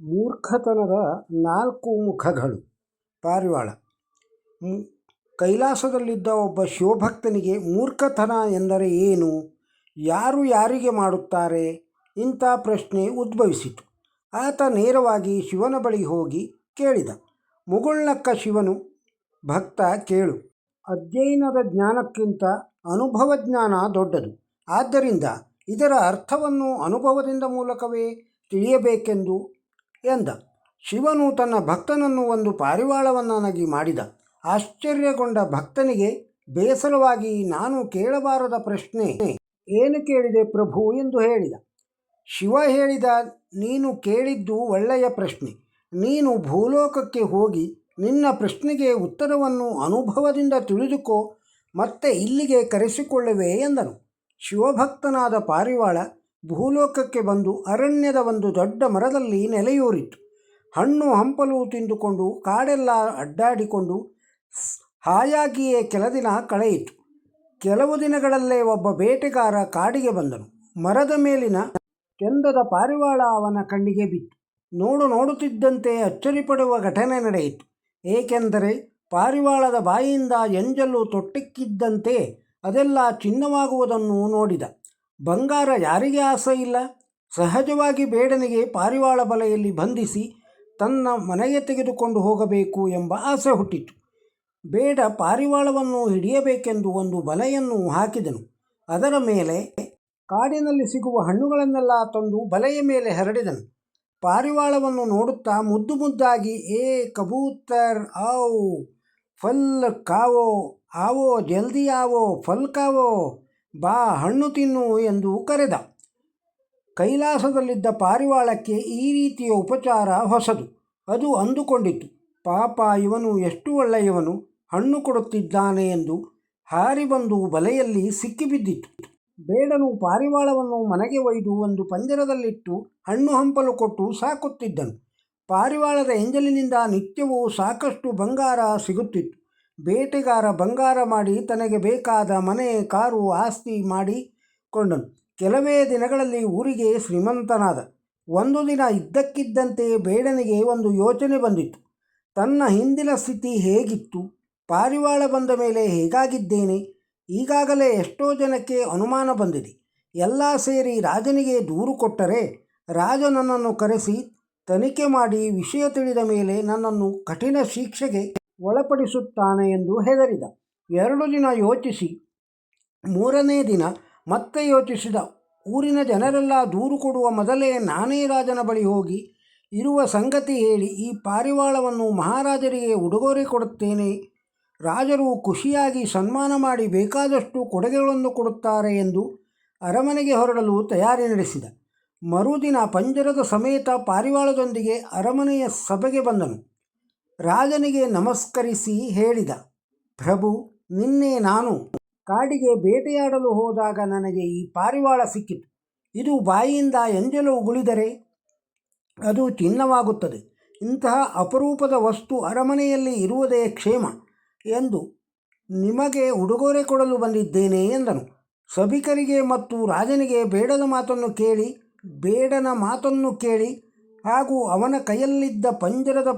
ಮೂರ್ಖತನದ ನಾಲ್ಕು ಮುಖಗಳು. ಪಾರಿವಾಳ. ಕೈಲಾಸದಲ್ಲಿದ್ದ ಒಬ್ಬ ಶಿವಭಕ್ತನಿಗೆ ಮೂರ್ಖತನ ಎಂದರೆ ಏನು? ಯಾರು ಯಾರಿಗೆ ಮಾಡುತ್ತಾರೆ? ಇಂಥ ಪ್ರಶ್ನೆ ಉದ್ಭವಿಸಿತು. ಆತ ನೇರವಾಗಿ ಶಿವನ ಬಳಿ ಹೋಗಿ ಕೇಳಿದ. ಮುಗುಳ್ನಕ್ಕ ಶಿವನು, ಭಕ್ತ ಕೇಳು. ಅಧ್ಯಯನದ ಜ್ಞಾನಕ್ಕಿಂತ ಅನುಭವ ಜ್ಞಾನ ದೊಡ್ಡದು. ಆದ್ದರಿಂದ ಇದರ ಅರ್ಥವನ್ನು ಅನುಭವದಿಂದ ಮೂಲಕವೇ ತಿಳಿಯಬೇಕೆಂದು ಎಂದ. ಶಿವನು ತನ್ನ ಭಕ್ತನನ್ನು ಒಂದು ಪಾರಿವಾಳವನ್ನಾಗಿ ಮಾಡಿದ. ಆಶ್ಚರ್ಯಗೊಂಡ ಭಕ್ತನಿಗೆ, ಬೇಸರವಾಗಿ, ನಾನು ಕೇಳಬಾರದ ಪ್ರಶ್ನೆ ಏನು ಕೇಳಿದೆ ಪ್ರಭು ಎಂದು ಹೇಳಿದ. ಶಿವ ಹೇಳಿದ, ನೀನು ಕೇಳಿದ್ದು ಒಳ್ಳೆಯ ಪ್ರಶ್ನೆ. ನೀನು ಭೂಲೋಕಕ್ಕೆ ಹೋಗಿ, ನಿನ್ನ ಪ್ರಶ್ನೆಗೆ ಉತ್ತರವನ್ನು ಅನುಭವದಿಂದ ತಿಳಿದುಕೋ, ಮತ್ತೆ ಇಲ್ಲಿಗೆ ಕರೆಸಿಕೊಳ್ಳುವೆ ಎಂದನು. ಶಿವಭಕ್ತನಾದ ಪಾರಿವಾಳ ಭೂಲೋಕಕ್ಕೆ ಬಂದು ಅರಣ್ಯದ ಒಂದು ದೊಡ್ಡ ಮರದಲ್ಲಿ ನೆಲೆಯೂರಿತು ಹಣ್ಣು ಹಂಪಲು ತಿಂದುಕೊಂಡು ಕಾಡೆಲ್ಲ ಅಡ್ಡಾಡಿಕೊಂಡು ಹಾಯಾಗಿಯೇ ಕೆಲ ದಿನ ಕಳೆಯಿತು. ಕೆಲವು ದಿನಗಳಲ್ಲೇ ಒಬ್ಬ ಬೇಟೆಗಾರ ಕಾಡಿಗೆ ಬಂದನು. ಮರದ ಮೇಲಿನ ಚಂದದ ಪಾರಿವಾಳ ಅವನ ಕಣ್ಣಿಗೆ ಬಿತ್ತು. ನೋಡು ನೋಡುತ್ತಿದ್ದಂತೆ ಅಚ್ಚರಿಪಡುವ ಘಟನೆ ನಡೆಯಿತು. ಏಕೆಂದರೆ ಪಾರಿವಾಳದ ಬಾಯಿಯಿಂದ ಎಂಜಲು ತೊಟ್ಟಿಕ್ಕಿದ್ದಂತೆ ಅದೆಲ್ಲ ಚಿನ್ನವಾಗುವುದನ್ನು ನೋಡಿದ. ಬಂಗಾರ ಯಾರಿಗೆ ಆಸೆ ಇಲ್ಲ? ಸಹಜವಾಗಿ ಬೇಡನಿಗೆ ಪಾರಿವಾಳ ಬಲೆಯಲ್ಲಿ ಬಂಧಿಸಿ ತನ್ನ ಮನೆಗೆ ತೆಗೆದುಕೊಂಡು ಹೋಗಬೇಕು ಎಂಬ ಆಸೆ ಹುಟ್ಟಿತು. ಬೇಡ ಪಾರಿವಾಳವನ್ನು ಹಿಡಿಯಬೇಕೆಂದು ಒಂದು ಬಲೆಯನ್ನು ಹಾಕಿದನು. ಅದರ ಮೇಲೆ ಕಾಡಿನಲ್ಲಿ ಸಿಗುವ ಹಣ್ಣುಗಳನ್ನೆಲ್ಲ ತಂದು ಬಲೆಯ ಮೇಲೆ ಹರಡಿದನು. ಪಾರಿವಾಳವನ್ನು ನೋಡುತ್ತಾ ಮುದ್ದು ಮುದ್ದಾಗಿ, ಏ ಕಬೂತರ್, ಆವು, ಫಲ್ ಕಾವೋ, ಆವೋ, ಜಲ್ದಿ ಆವೋ, ಫಲ್ ಕಾವೋ ಬಾ ಹಣ್ಣು ತಿನ್ನು ಎಂದು ಕರೆದ. ಕೈಲಾಸದಲ್ಲಿದ್ದ ಪಾರಿವಾಳಕ್ಕೆ ಈ ರೀತಿಯ ಉಪಚಾರ ಹೊಸದು. ಅದು ಅಂದುಕೊಂಡಿತು. ಪಾಪ ಇವನು ಎಷ್ಟು ಒಳ್ಳೆಯವನು. ಹಣ್ಣು ಕೊಡುತ್ತಿದ್ದಾನೆ ಎಂದು ಹಾರಿ ಬಂದು ಬಲೆಯಲ್ಲಿ ಸಿಕ್ಕಿಬಿದ್ದಿತು. ಬೇಡನು ಪಾರಿವಾಳವನ್ನು ಮನೆಗೆ ಒಯ್ದು ಒಂದು ಪಂಜರದಲ್ಲಿಟ್ಟು ಹಣ್ಣು ಹಂಪಲು ಕೊಟ್ಟು ಸಾಕುತ್ತಿದ್ದನು. ಪಾರಿವಾಳದ ಎಂಜಲಿನಿಂದ ನಿತ್ಯವೂ ಸಾಕಷ್ಟು ಬಂಗಾರ ಸಿಗುತ್ತಿತ್ತು. ಬೇಟೆಗಾರ ಬಂಗಾರ ಮಾಡಿ ತನಗೆ ಬೇಕಾದ ಮನೆ, ಕಾರು, ಆಸ್ತಿ ಮಾಡಿಕೊಂಡನು ಕೆಲವೇ ದಿನಗಳಲ್ಲಿ ಊರಿಗೆ ಶ್ರೀಮಂತನಾದ. ಒಂದು ದಿನ ಇದ್ದಕ್ಕಿದ್ದಂತೆ ಬೇಡನಿಗೆ ಒಂದು ಯೋಚನೆ ಬಂದಿತ್ತು. ತನ್ನ ಹಿಂದಿನ ಸ್ಥಿತಿ ಹೇಗಿತ್ತು? ಪಾರಿವಾಳ ಬಂದ ಮೇಲೆ ಹೇಗಾಗಿದ್ದೇನೆ? ಈಗಾಗಲೇ ಎಷ್ಟೋ ಜನಕ್ಕೆ ಅನುಮಾನ ಬಂದಿದೆ. ಎಲ್ಲ ಸೇರಿ ರಾಜನಿಗೆ ದೂರು ಕೊಟ್ಟರೆ ರಾಜ ನನ್ನನ್ನು ಕರೆಸಿ ತನಿಖೆ ಮಾಡಿ ವಿಷಯ ತಿಳಿದ ಮೇಲೆ ನನ್ನನ್ನು ಕಠಿಣ ಶಿಕ್ಷೆಗೆ ಒಳಪಡಿಸುತ್ತಾನೆ ಎಂದು ಹೆದರಿದ. ಎರಡು ದಿನ ಯೋಚಿಸಿ. ಮೂರನೇ ದಿನ ಮತ್ತೆ ಯೋಚಿಸಿದ. ಊರಿನ ಜನರೆಲ್ಲ ದೂರು ಕೊಡುವ ಮೊದಲೇ ನಾನೇ ರಾಜನ ಬಳಿ ಹೋಗಿ ಇರುವ ಸಂಗತಿ ಹೇಳಿ ಈ ಪಾರಿವಾಳವನ್ನು ಮಹಾರಾಜರಿಗೆ ಉಡುಗೊರೆ ಕೊಡುತ್ತೇನೆ. ರಾಜರು ಖುಷಿಯಾಗಿ ಸನ್ಮಾನ ಮಾಡಿ ಬೇಕಾದಷ್ಟು ಕೊಡುಗೆಗಳನ್ನು ಕೊಡುತ್ತಾರೆ ಎಂದು ಅರಮನೆಗೆ ಹೊರಡಲು ತಯಾರಿ ನಡೆಸಿದ. ಮರುದಿನ ಪಂಜರದ ಸಮೇತ ಪಾರಿವಾಳದೊಂದಿಗೆ ಅರಮನೆಯ ಸಭೆಗೆ ಬಂದನು. ರಾಜನಿಗೆ ನಮಸ್ಕರಿಸಿ ಹೇಳಿದ, ಪ್ರಭು, ನಿನ್ನೆ ನಾನು ಕಾಡಿಗೆ ಬೇಟೆಯಾಡಲು ಹೋದಾಗ ನನಗೆ ಈ ಪಾರಿವಾಳ ಸಿಕ್ಕಿತು. ಇದು ಬಾಯಿಯಿಂದ ಎಂಜಲು ಉಗುಳಿದರೆ ಅದು ಚಿನ್ನವಾಗುತ್ತದೆ. ಇಂತಹ ಅಪರೂಪದ ವಸ್ತು ಅರಮನೆಯಲ್ಲಿ ಇರುವುದೇ ಕ್ಷೇಮ ಎಂದು ನಿಮಗೆ ಉಡುಗೊರೆ ಕೊಡಲು ಬಂದಿದ್ದೇನೆ ಎಂದನು. ಸಭಿಕರಿಗೆ ಮತ್ತು ರಾಜನಿಗೆ ಬೇಡದ ಮಾತನ್ನು ಕೇಳಿ, ಬೇಡನ ಮಾತನ್ನು ಕೇಳಿ ಹಾಗೂ ಅವನ ಕೈಯಲ್ಲಿದ್ದ ಪಂಜರದ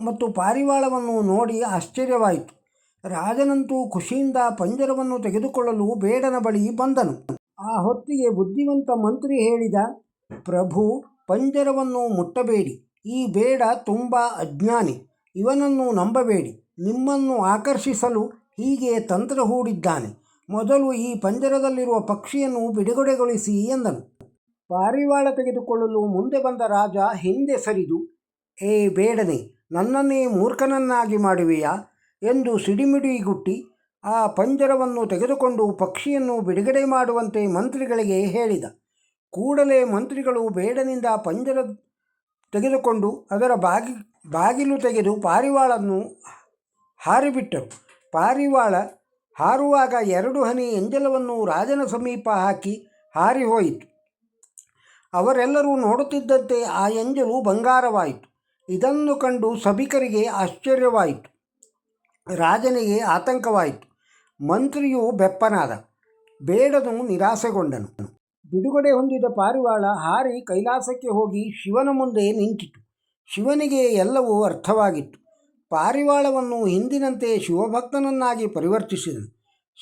ಮತ್ತು ಪಾರಿವಾಳವನ್ನು ನೋಡಿ ಆಶ್ಚರ್ಯವಾಯಿತು. ರಾಜನಂತೂ ಖುಷಿಯಿಂದ ಪಂಜರವನ್ನು ತೆಗೆದುಕೊಳ್ಳಲು ಬೇಡನ ಬಳಿ ಬಂದನು. ಆ ಹೊತ್ತಿಗೆ ಬುದ್ಧಿವಂತ ಮಂತ್ರಿ ಹೇಳಿದ, ಪ್ರಭು, ಪಂಜರವನ್ನು ಮುಟ್ಟಬೇಡಿ. ಈ ಬೇಡ ತುಂಬ ಅಜ್ಞಾನಿ. ಇವನನ್ನು ನಂಬಬೇಡಿ. ನಿಮ್ಮನ್ನು ಆಕರ್ಷಿಸಲು ಹೀಗೆ ತಂತ್ರ ಹೂಡಿದ್ದಾನೆ. ಮೊದಲು ಈ ಪಂಜರದಲ್ಲಿರುವ ಪಕ್ಷಿಯನ್ನು ಬಿಡುಗಡೆಗೊಳಿಸಿ ಎಂದನು. ಪಾರಿವಾಳ ತೆಗೆದುಕೊಳ್ಳಲು ಮುಂದೆ ಬಂದ ರಾಜ ಹಿಂದೆ ಸರಿದು, ಏ ಬೇಡನೆ ನನ್ನನ್ನೇ ಮೂರ್ಖನನ್ನಾಗಿ ಮಾಡುವೆಯಾ ಎಂದು ಸಿಡಿಮಿಡಿಗುಟ್ಟಿ ಆ ಪಂಜರವನ್ನು ತೆಗೆದುಕೊಂಡು ಪಕ್ಷಿಯನ್ನು ಬಿಡುಗಡೆ ಮಾಡುವಂತೆ ಮಂತ್ರಿಗಳಿಗೆ ಹೇಳಿದ. ಕೂಡಲೇ ಮಂತ್ರಿಗಳು ಬೇಡನಿಂದ ಪಂಜರ ತೆಗೆದುಕೊಂಡು ಅದರ ಬಾಗಿ, ಬಾಗಿಲು ತೆಗೆದು ಪಾರಿವಾಳನ್ನು ಹಾರಿಬಿಟ್ಟರು. ಪಾರಿವಾಳ ಹಾರುವಾಗ ಎರಡು ಹನಿ ಎಂಜಲವನ್ನು ರಾಜನ ಸಮೀಪ ಹಾಕಿ ಹಾರಿಹೋಯಿತು ಅವರೆಲ್ಲರೂ ನೋಡುತ್ತಿದ್ದಂತೆ ಆ ಎಂಜಲು ಬಂಗಾರವಾಯಿತು. ಇದನ್ನು ಕಂಡು ಸಭಿಕರಿಗೆ ಆಶ್ಚರ್ಯವಾಯಿತು. ರಾಜನಿಗೆ ಆತಂಕವಾಯಿತು. ಮಂತ್ರಿಯು ಬೆಪ್ಪನಾದ. ಬೇಡನು ನಿರಾಸೆಗೊಂಡನು. ಬಿಡುಗಡೆ ಹೊಂದಿದ ಪಾರಿವಾಳ ಹಾರಿ ಕೈಲಾಸಕ್ಕೆ ಹೋಗಿ ಶಿವನ ಮುಂದೆ ನಿಂತಿತು. ಶಿವನಿಗೆ ಎಲ್ಲವೂ ಅರ್ಥವಾಗಿತ್ತು. ಪಾರಿವಾಳವನ್ನು ಹಿಂದಿನಂತೆ ಶಿವಭಕ್ತನನ್ನಾಗಿ ಪರಿವರ್ತಿಸಿದನು.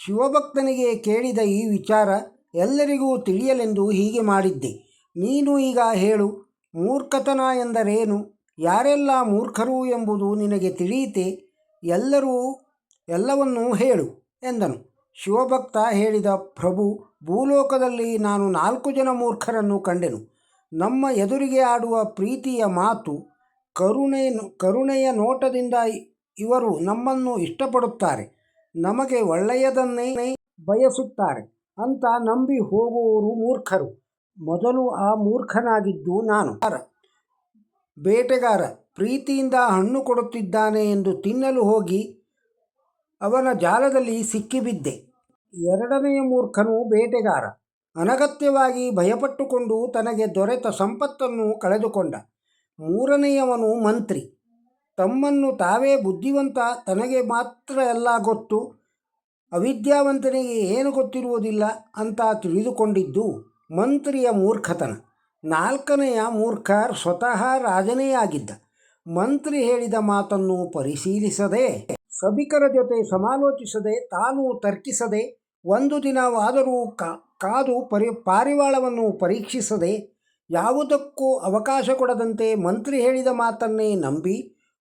ಶಿವಭಕ್ತನಿಗೆ ಕೇಳಿದ ಈ ವಿಚಾರ ಎಲ್ಲರಿಗೂ ತಿಳಿಯಲೆಂದು ಹೀಗೆ ಮಾಡಿದ್ದೆ. ನೀನು ಈಗ ಹೇಳು, ಮೂರ್ಖತನ ಎಂದರೇನು? ಯಾರೆಲ್ಲ ಮೂರ್ಖರು ಎಂಬುದು ನಿನಗೆ ತಿಳಿಯಿತೆ? ಎಲ್ಲರೂ ಎಲ್ಲವನ್ನೂ ಹೇಳು ಎಂದನು. ಶಿವಭಕ್ತ ಹೇಳಿದ, ಪ್ರಭು, ಭೂಲೋಕದಲ್ಲಿ ನಾನು ನಾಲ್ಕು ಜನ ಮೂರ್ಖರನ್ನು ಕಂಡೆನು. ನಮ್ಮ ಎದುರಿಗೆ ಆಡುವ ಪ್ರೀತಿಯ ಮಾತು, ಕರುಣೆ, ಕರುಣೆಯ ನೋಟದಿಂದ ಇವರು ನಮ್ಮನ್ನು ಇಷ್ಟಪಡುತ್ತಾರೆ. ನಮಗೆ ಒಳ್ಳೆಯದನ್ನೇ ಬಯಸುತ್ತಾರೆ ಅಂತ ನಂಬಿ ಹೋಗುವವರು ಮೂರ್ಖರು. ಮೊದಲು ಆ ಮೂರ್ಖನಾಗಿದ್ದು ನಾನು. ಬೇಟೆಗಾರ ಪ್ರೀತಿಯಿಂದ ಹಣ್ಣು ಕೊಡುತ್ತಿದ್ದಾನೆ ಎಂದು ತಿನ್ನಲು ಹೋಗಿ ಅವನ ಜಾಲದಲ್ಲಿ ಸಿಕ್ಕಿಬಿದ್ದೆ. ಎರಡನೆಯ ಮೂರ್ಖನು ಬೇಟೆಗಾರ. ಅನಗತ್ಯವಾಗಿ ಭಯಪಟ್ಟುಕೊಂಡು ತನಗೆ ದೊರೆತ ಸಂಪತ್ತನ್ನು ಕಳೆದುಕೊಂಡ. ಮೂರನೆಯವನು ಮಂತ್ರಿ. ತಮ್ಮನ್ನು ತಾವೇ ಬುದ್ಧಿವಂತ, ತನಗೆ ಮಾತ್ರ ಎಲ್ಲ ಗೊತ್ತು, ಅವಿದ್ಯಾವಂತನಿಗೆ ಏನು ಗೊತ್ತಿರುವುದಿಲ್ಲ ಅಂತ ತಿಳಿದುಕೊಂಡಿದ್ದು ಮಂತ್ರಿಯ ಮೂರ್ಖತನ. ನಾಲ್ಕನೆಯ ಮೂರ್ಖ ಸ್ವತಃ ರಾಜನೇ ಆಗಿದ್ದ ಮಂತ್ರಿ ಹೇಳಿದ ಮಾತನ್ನು ಪರಿಶೀಲಿಸದೆ, ಸಭಿಕರ ಜೊತೆ ಸಮಾಲೋಚಿಸದೆ, ತಾನು ತರ್ಕಿಸದೆ, ಒಂದು ದಿನವಾದರೂ ಕಾದು ಪರಿ, ಪಾರಿವಾಳವನ್ನು ಪರೀಕ್ಷಿಸದೆ, ಯಾವುದಕ್ಕೂ ಅವಕಾಶ ಕೊಡದಂತೆ ಮಂತ್ರಿ ಹೇಳಿದ ಮಾತನ್ನೇ ನಂಬಿ,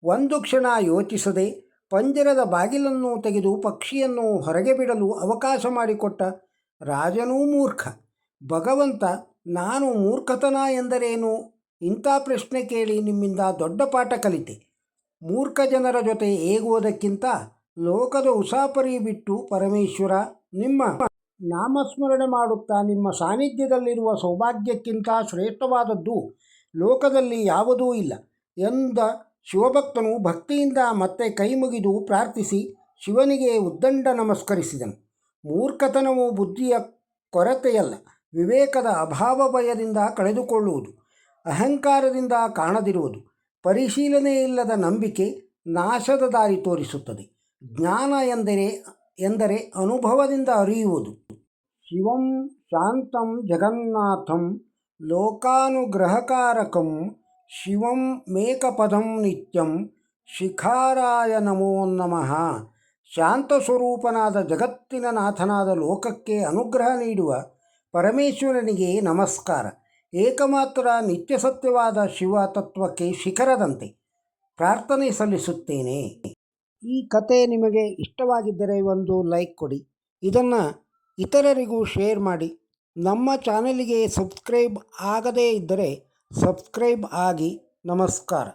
ಒಂದು ಕ್ಷಣ ಯೋಚಿಸದೆ, ಪಂಜರದ ಬಾಗಿಲನ್ನು ತೆಗೆದು ಪಕ್ಷಿಯನ್ನು ಹೊರಗೆ ಬಿಡಲು ಅವಕಾಶ ಮಾಡಿಕೊಟ್ಟ ರಾಜನೂ ಮೂರ್ಖ. ಭಗವಂತ ನಾನು ಮೂರ್ಖತನ ಎಂದರೇನು? ಇಂಥ ಪ್ರಶ್ನೆ ಕೇಳಿ ನಿಮ್ಮಿಂದ ದೊಡ್ಡ ಪಾಠ ಕಲಿತೆ. ಮೂರ್ಖ ಜನರ ಜೊತೆ ಏಗುವುದಕ್ಕಿಂತ ಲೋಕದ ಉಸಾಪರಿ ಬಿಟ್ಟು ಪರಮೇಶ್ವರ ನಿಮ್ಮ ನಾಮಸ್ಮರಣೆ ಮಾಡುತ್ತಾ ನಿಮ್ಮ ಸಾನ್ನಿಧ್ಯದಲ್ಲಿರುವ ಸೌಭಾಗ್ಯಕ್ಕಿಂತ ಶ್ರೇಷ್ಠವಾದದ್ದು ಲೋಕದಲ್ಲಿ ಯಾವುದೂ ಇಲ್ಲ ಎಂದ ಶಿವಭಕ್ತನು ಭಕ್ತಿಯಿಂದ ಮತ್ತೆ ಕೈ ಮುಗಿದು ಪ್ರಾರ್ಥಿಸಿ ಶಿವನಿಗೆ ಉದ್ದಂಡ ನಮಸ್ಕರಿಸಿದನು. ಮೂರ್ಖತನವು ಬುದ್ಧಿಯ ಕೊರತೆಯಲ್ಲ. ವಿವೇಕದ ಅಭಾವ ಭಯದಿಂದ ಕಳೆದುಕೊಳ್ಳುವುದು, ಅಹಂಕಾರದಿಂದ ಕಾಣದಿರುವುದು, ಪರಿಶೀಲನೆ ಇಲ್ಲದ ನಂಬಿಕೆ ನಾಶದ ದಾರಿ ತೋರಿಸುತ್ತದೆ. ಜ್ಞಾನ ಎಂದರೆ ಎಂದರೆ ಅನುಭವದಿಂದ ಅರಿಯುವುದು. ಶಿವಂ ಶಾಂತಂ ಜಗನ್ನಾಥಂ ಲೋಕಾನುಗ್ರಹಕಾರಕಂ ಶಿವಂ ಮೇಕಪದಂ ನಿತ್ಯಂ ಶಿಖಾರಾಯ ನಮೋ ನಮಃ. ಶಾಂತ ಸ್ವರೂಪನಾದ ಜಗತ್ತಿನ ನಾಥನಾದ ಲೋಕಕ್ಕೆ ಅನುಗ್ರಹ ನೀಡುವ ಪರಮೇಶ್ವರನಿಗೆ ನಮಸ್ಕಾರ. ಏಕಮಾತ್ರ ನಿತ್ಯ ಸತ್ಯವಾದ ಶಿವ ತತ್ವಕ್ಕೆ ಶಿಖರದಂತೆ ಪ್ರಾರ್ಥನೆ ಸಲ್ಲಿಸುತ್ತೇನೆ. ಈ ಕತೆ ನಿಮಗೆ ಇಷ್ಟವಾಗಿದ್ದರೆ ಒಂದು ಲೈಕ್ ಕೊಡಿ. ಇದನ್ನು ಇತರರಿಗೂ ಶೇರ್ ಮಾಡಿ. ನಮ್ಮ ಚಾನಲಿಗೆ ಸಬ್ಸ್ಕ್ರೈಬ್ ಆಗದೇ ಇದ್ದರೆ ಸಬ್ಸ್ಕ್ರೈಬ್ ಆಗಿ ನಮಸ್ಕಾರ.